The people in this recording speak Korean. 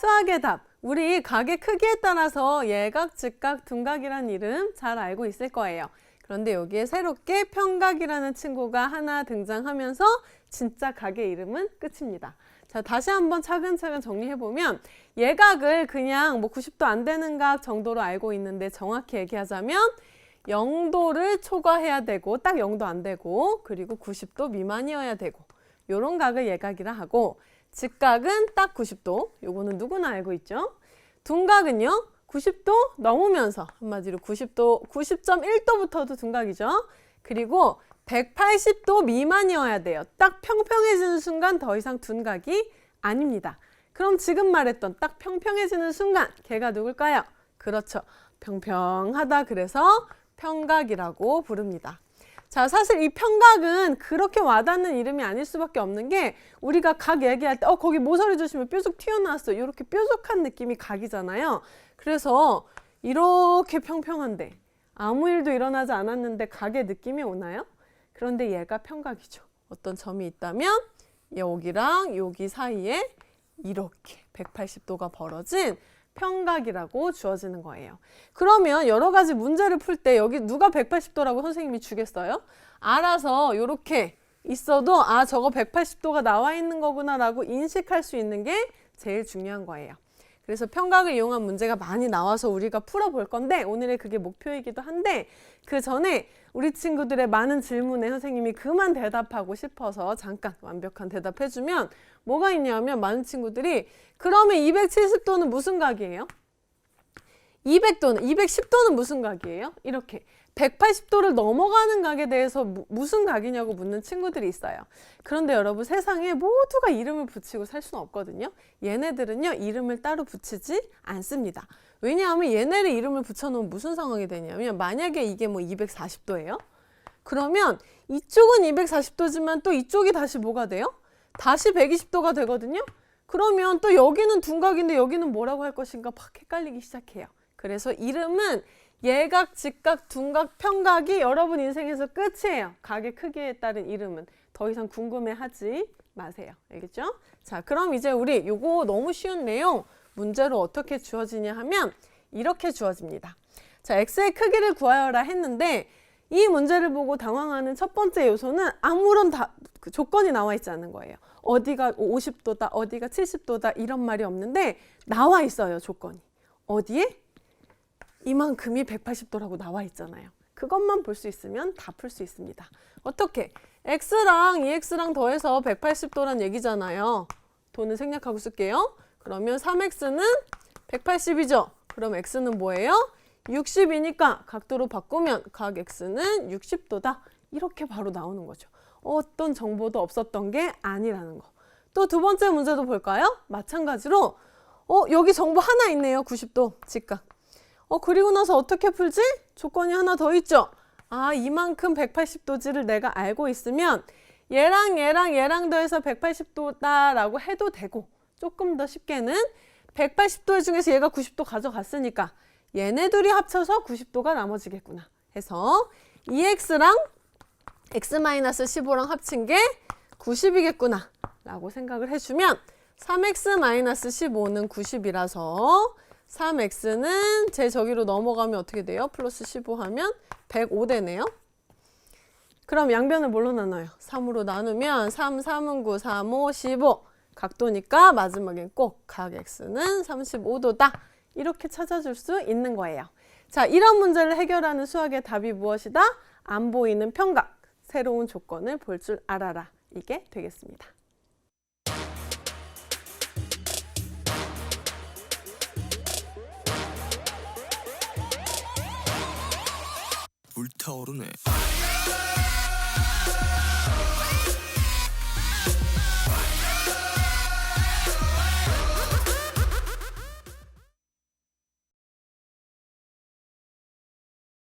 수학의 답. 우리 각의 크기에 따라서 예각, 직각, 둔각이란 이름 잘 알고 있을 거예요. 그런데 여기에 새롭게 평각이라는 친구가 하나 등장하면서 진짜 각의 이름은 끝입니다. 자, 다시 한번 차근차근 정리해보면 예각을 그냥 뭐 90도 안 되는 각 정도로 알고 있는데 정확히 얘기하자면 0도를 초과해야 되고 딱 0도 안 되고 그리고 90도 미만이어야 되고 요런 각을 예각이라 하고 직각은 딱 90도 요거는 누구나 알고 있죠. 둔각은요 90도 넘으면서 한마디로 90도 90.1도부터도 둔각이죠. 그리고 180도 미만이어야 돼요. 딱 평평해지는 순간 더 이상 둔각이 아닙니다. 그럼 지금 말했던 딱 평평해지는 순간 걔가 누굴까요? 그렇죠. 평평하다 그래서 평각이라고 부릅니다. 자, 사실 이 평각은 그렇게 와닿는 이름이 아닐 수밖에 없는 게 우리가 각 얘기할 때, 어, 거기 모서리 주시면 뾰족 튀어나왔어. 이렇게 뾰족한 느낌이 각이잖아요. 그래서 이렇게 평평한데 아무 일도 일어나지 않았는데 각의 느낌이 오나요? 그런데 얘가 평각이죠. 어떤 점이 있다면 여기랑 여기 사이에 이렇게 180도가 벌어진 평각이라고 주어지는 거예요. 그러면 여러 가지 문제를 풀 때 여기 누가 180도라고 선생님이 주겠어요? 알아서 이렇게 있어도 아 저거 180도가 나와 있는 거구나 라고 인식할 수 있는 게 제일 중요한 거예요. 그래서 평각을 이용한 문제가 많이 나와서 우리가 풀어볼 건데 오늘의 그게 목표이기도 한데 그 전에 우리 친구들의 많은 질문에 선생님이 그만 대답하고 싶어서 잠깐 완벽한 대답해주면 뭐가 있냐면 많은 친구들이 그러면 270도는 무슨 각이에요? 200도는 210도는 무슨 각이에요? 이렇게 180도를 넘어가는 각에 대해서 무, 무슨 각이냐고 묻는 친구들이 있어요. 그런데 여러분 세상에 모두가 이름을 붙이고 살 수는 없거든요. 얘네들은요 이름을 따로 붙이지 않습니다. 왜냐하면 얘네를 이름을 붙여놓으면 무슨 상황이 되냐면 만약에 이게 뭐 240도예요? 그러면 이쪽은 240도지만 또 이쪽이 다시 뭐가 돼요? 다시 120도가 되거든요. 그러면 또 여기는 둔각인데 여기는 뭐라고 할 것인가 막 헷갈리기 시작해요. 그래서 이름은 예각, 직각, 둔각, 평각이 여러분 인생에서 끝이에요. 각의 크기에 따른 이름은 더 이상 궁금해하지 마세요. 알겠죠? 자, 그럼 이제 우리 요거 너무 쉬운 내용 문제로 어떻게 주어지냐 하면 이렇게 주어집니다. 자, x의 크기를 구하여라 했는데 이 문제를 보고 당황하는 첫 번째 요소는 아무런 다, 그 조건이 나와 있지 않은 거예요. 어디가 50도다, 어디가 70도다 이런 말이 없는데 나와 있어요, 조건이. 어디에? 이만큼이 180도라고 나와 있잖아요. 그것만 볼 수 있으면 다 풀 수 있습니다. 어떻게? x랑 2x랑 더해서 180도란 얘기잖아요. 도는 생략하고 쓸게요. 그러면 3x는 180이죠. 그럼 x는 뭐예요? 60이니까 각도로 바꾸면 각 x는 60도다. 이렇게 바로 나오는 거죠. 어떤 정보도 없었던 게 아니라는 거. 또 두 번째 문제도 볼까요? 마찬가지로 어 여기 정보 하나 있네요. 90도 직각. 어 그리고 나서 어떻게 풀지? 조건이 하나 더 있죠. 아 이만큼 180도지를 내가 알고 있으면 얘랑 얘랑 얘랑 더해서 180도다라고 해도 되고 조금 더 쉽게는 180도 중에서 얘가 90도 가져갔으니까 얘네 둘이 합쳐서 90도가 나머지겠구나 해서 2x랑 x-15랑 합친 게 90이겠구나 라고 생각을 해주면 3x-15는 90이라서 3x는 제 저기로 넘어가면 어떻게 돼요? 플러스 15 하면 105 되네요. 그럼 양변을 뭘로 나눠요? 3으로 나누면 3, 3은 9, 3, 5, 15. 각도니까 마지막엔 꼭 각 x는 35도다. 이렇게 찾아줄 수 있는 거예요. 자, 이런 문제를 해결하는 수학의 답이 무엇이다? 안 보이는 평각. 새로운 조건을 볼 줄 알아라. 이게 되겠습니다. 타오르네.